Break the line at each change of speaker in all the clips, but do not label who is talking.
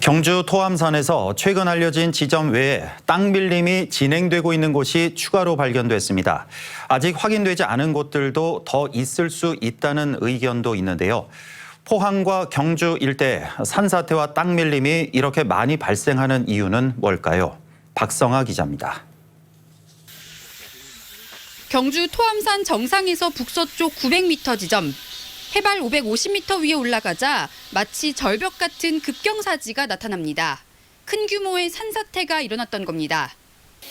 경주 토암산에서 최근 알려진 지점 외에 땅 밀림이 진행되고 있는 곳이 추가로 발견됐습니다. 아직 확인되지 않은 곳들도 더 있을 수 있다는 의견도 있는데요. 포항과 경주 일대 산사태와 땅 밀림이 이렇게 많이 발생하는 이유는 뭘까요? 박성아 기자입니다.
경주 토암산 정상에서 북서쪽 900m 지점 해발 550m 위에 올라가자 마치 절벽 같은 급경사지가 나타납니다. 큰 규모의 산사태가 일어났던 겁니다.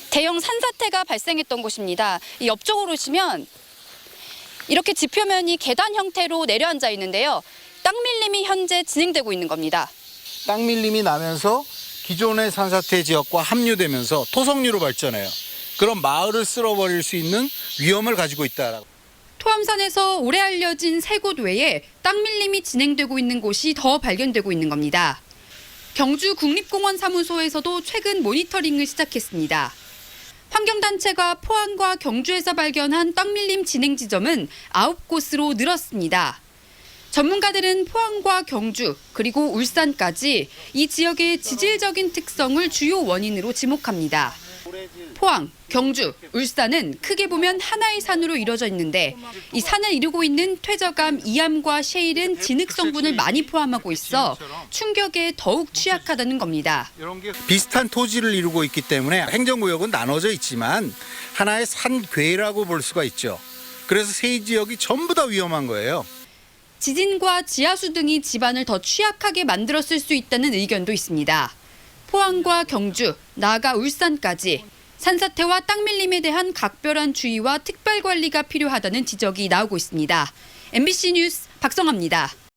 대형 산사태가 발생했던 곳입니다. 이 옆쪽으로 오시면 이렇게 지표면이 계단 형태로 내려앉아 있는데요. 땅 밀림이 현재 진행되고 있는 겁니다.
땅 밀림이 나면서 기존의 산사태 지역과 합류되면서 토성류로 발전해요. 그럼 마을을 쓸어버릴 수 있는 위험을 가지고 있다라고.
토암산에서 오래 알려진 세 곳 외에 땅 밀림이 진행되고 있는 곳이 더 발견되고 있는 겁니다. 경주 국립공원 사무소에서도 최근 모니터링을 시작했습니다. 환경단체가 포항과 경주에서 발견한 땅 밀림 진행 지점은 9곳으로 늘었습니다. 전문가들은 포항과 경주 그리고 울산까지 이 지역의 지질적인 특성을 주요 원인으로 지목합니다. 포항, 경주, 울산은 크게 보면 하나의 산으로 이루어져 있는데 이 산을 이루고 있는 퇴저감, 이암과 셰일은 진흙 성분을 많이 포함하고 있어 충격에 더욱 취약하다는 겁니다.
비슷한 토지를 이루고 있기 때문에 행정구역은 나눠져 있지만 하나의 산괴라고 볼 수가 있죠. 그래서 세 지역이 전부 다 위험한 거예요.
지진과 지하수 등이 집안을 더 취약하게 만들었을 수 있다는 의견도 있습니다. 포항과 경주, 나아가 울산까지 산사태와 땅 밀림에 대한 각별한 주의와 특별 관리가 필요하다는 지적이 나오고 있습니다. MBC 뉴스 박성아입니다.